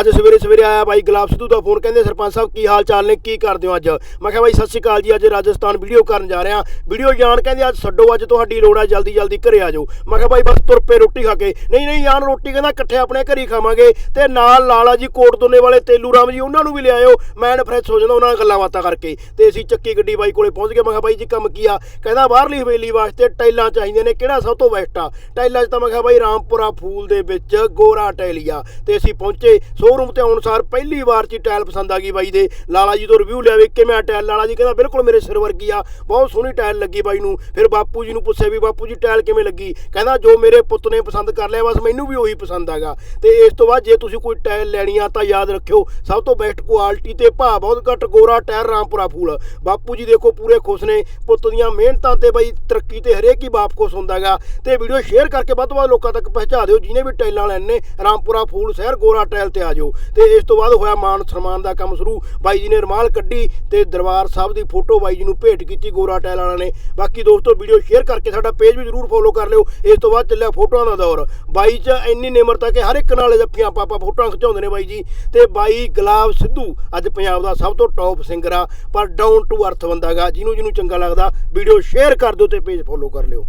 ਅੱਜ ਸਵੇਰੇ ਸਵੇਰੇ ਆਇਆ ਬਾਈ ਗੁਲਾਬ ਸਿੱਧੂ ਦਾ ਫੋਨ, ਕਹਿੰਦੇ ਸਰਪੰਚ ਸਾਹਿਬ ਕੀ ਹਾਲ ਚਾਲ ਨੇ, ਕੀ ਕਰਦੇ ਹੋ ਅੱਜ? ਮੈਂ ਕਿਹਾ ਬਾਈ ਸਤਿ ਸ਼੍ਰੀ ਅਕਾਲ ਜੀ, ਅੱਜ ਰਾਜਸਥਾਨ ਵੀਡੀਓ ਕਰਨ ਜਾ ਰਿਹਾ। ਵੀਡੀਓ ਜਾਣ ਕਹਿੰਦੇ ਅੱਜ ਛੱਡੋ, ਅੱਜ ਤੁਹਾਡੀ ਲੋੜ ਆ, ਜਲਦੀ ਜਲਦੀ ਘਰੇ ਆ ਜਾਓ। ਮੈਂ ਕਿਹਾ ਬਾਈ ਬਸ ਤੁਰ ਪਏ ਰੋਟੀ ਖਾ ਕੇ। ਨਹੀਂ ਨਹੀਂ ਜਾਣ ਰੋਟੀ ਕਹਿੰਦਾ ਇਕੱਠੇ ਆਪਣੇ ਘਰੇ ਹੀ ਖਾਵਾਂਗੇ। ਤੇ ਨਾਲ ਲਾਲਾ ਜੀ ਕੋਟ ਦੋਨੇ ਵਾਲੇ ਤੇਲੂ ਰਾਮ ਜੀ, ਉਹਨਾਂ ਨੂੰ ਵੀ ਲਿਆਇਓ ਮੈਂਡ ਫਰੈਸ਼ ਹੋ ਜਾਂਦਾ, ਉਹਨਾਂ ਨਾਲ ਗੱਲਾਂ ਬਾਤਾਂ ਕਰਕੇ। ਤੇ ਅਸੀਂ ਚੱਕੀ ਗੱਡੀ ਬਾਈ ਕੋਲੇ ਪਹੁੰਚ ਗਏ। ਮੈਂ ਕਿਹਾ ਬਾਈ ਜੀ, ਕੰਮ ਕੀ ਆ? ਕਹਿੰਦਾ ਬਾਹਰਲੀ ਹਵੇਲੀ ਵਾਸਤੇ ਟਾਈਲਾਂ ਚਾਹੀਦੀਆਂ ਨੇ। ਕਿਹੜਾ ਸਭ ਤੋਂ ਬੈਸਟ ਆ? ਟਾਈਲਾਂ 'ਚ ਤਾਂ ਮੈਂ ਕਿਹਾ ਬਾਈ ਰਾਮਪੁਰਾ ਫੂਲ ਦੇ ਵਿੱਚ ਗੋਰਾ ਟਾਈਲੀਆ। ਤੇ ਅਸੀਂ ਪਹੁੰਚੇ। ਸੋ ਸ਼ੋਰੂਮ ਤੇ ਆਉਣ ਸਾਰ ਪਹਿਲੀ ਵਾਰ 'ਚ ਟਾਇਲ ਪਸੰਦ ਆ ਗਈ ਬਾਈ ਦੇ। ਲਾਲਾ ਜੀ ਤੋਂ ਰਿਵਿਊ ਲਿਆ ਵੀ ਕਿਵੇਂ ਆ ਟਾਈਲ ਲਾਲਾ ਜੀ ਕਹਿੰਦਾ, ਬਿਲਕੁਲ ਮੇਰੇ ਸਿਰ ਵਰਗੀ ਆ। ਬਹੁਤ ਸੋਹਣੀ ਟਾਇਲ ਲੱਗੀ ਬਾਈ ਨੂੰ। ਫਿਰ ਬਾਪੂ ਜੀ ਨੂੰ ਪੁੱਛਿਆ ਵੀ, ਬਾਪੂ ਜੀ ਟਾਇਲ ਕਿਵੇਂ ਲੱਗੀ? ਕਹਿੰਦਾ, ਜੋ ਮੇਰੇ ਪੁੱਤ ਨੇ ਪਸੰਦ ਕਰ ਲਿਆ, ਬਸ ਮੈਨੂੰ ਵੀ ਉਹੀ ਪਸੰਦ ਆਗਾ। ਤੇ ਇਸ ਤੋਂ ਬਾਅਦ ਜੇ ਤੁਸੀਂ ਕੋਈ ਟਾਇਲ ਲੈਣੀ ਆ, ਤਾਂ ਯਾਦ ਰੱਖਿਓ, ਸਭ ਤੋਂ ਬੈਸਟ ਕੁਆਲਿਟੀ ਤੇ ਭਾਅ ਬਹੁਤ ਘੱਟ ਗੋਰਾ ਟਾਇਰ ਰਾਮਪੁਰਾ ਫੂਲ। ਬਾਪੂ ਜੀ ਦੇਖੋ, ਪੂਰੇ ਖੁਸ਼ ਨੇ। ਪੁੱਤ ਦੀਆਂ ਮਿਹਨਤਾਂ ਤੇ ਬਈ ਤਰੱਕੀ ਤੇ ਹਰੇਕ ਹੀ ਬਾਪ ਖੁਸ਼ ਹੁੰਦਾਗਾ। ਤੇ ਵੀਡੀਓ ਸ਼ੇਅਰ ਕਰਕੇ ਵੱਧ ਤੋਂ ਵੱਧ ਲੋਕਾਂ ਤੱਕ ਪਹੁੰਚਾ ਦਿਓ ਜਿਹਨੇ ਵੀ ਟਾਇਲਾਂ ਲੈਣੇ ਰਾਮਪੁਰਾ ਫੂਲ, ਸ਼ਹਿਰ ਗੋਰਾ ਟਾਇਲ ਤੇ ਆ ਜਾਓ ਤੇ ਇਸ ਤੋਂ ਬਾਅਦ ਹੋਇਆ ਮਾਨ ਸਨਮਾਨ ਦਾ ਕੰਮ ਸ਼ੁਰੂ। ਬਾਈ ਜੀ ਨੇ ਰਮਾਲ ਕੱਢੀ ਤੇ ਦਰਬਾਰ ਸਾਹਿਬ ਦੀ ਫੋਟੋ ਬਾਈ ਜੀ ਨੂੰ ਭੇਟ ਕੀਤੀ ਗੋਰਾ ਟਾਇਲ ਵਾਲਾ ਨੇ। ਬਾਕੀ ਦੋਸਤੋ ਵੀਡੀਓ ਸ਼ੇਅਰ ਕਰਕੇ ਸਾਡਾ ਪੇਜ ਵੀ ਜਰੂਰ ਫੋਲੋ ਕਰ ਲਿਓ। ਇਸ ਤੋਂ ਬਾਅਦ ਚੱਲਿਆ ਫੋਟੋਆਂ ਦਾ ਦੌਰ। ਬਾਈ ਚ ਇੰਨੀ ਨਿਮਰਤਾ ਕਿ ਹਰ ਇੱਕ ਨਾਲ ਜੱਫੀਆਂ ਪਾਪਾ ਫੋਟੋਆਂ ਖਿਚਾਉਂਦੇ ਨੇ ਬਾਈ ਜੀ। ਤੇ ਬਾਈ ਗੁਲਾਬ ਸਿੱਧੂ ਅੱਜ ਪੰਜਾਬ ਦਾ ਸਭ ਤੋਂ ਟੌਪ ਸਿੰਗਰ ਆ। ਪਰ ਡਾਊਨ ਟੂ ਅਰਥ ਬੰਦਾਗਾ ਜਿਹਨੂੰ ਜਿਹਨੂੰ ਚੰਗਾ ਲੱਗਦਾ ਵੀਡੀਓ ਸ਼ੇਅਰ ਕਰ ਦਿਓ ਤੇ ਪੇਜ ਫੋਲੋ ਕਰ ਲਿਓ।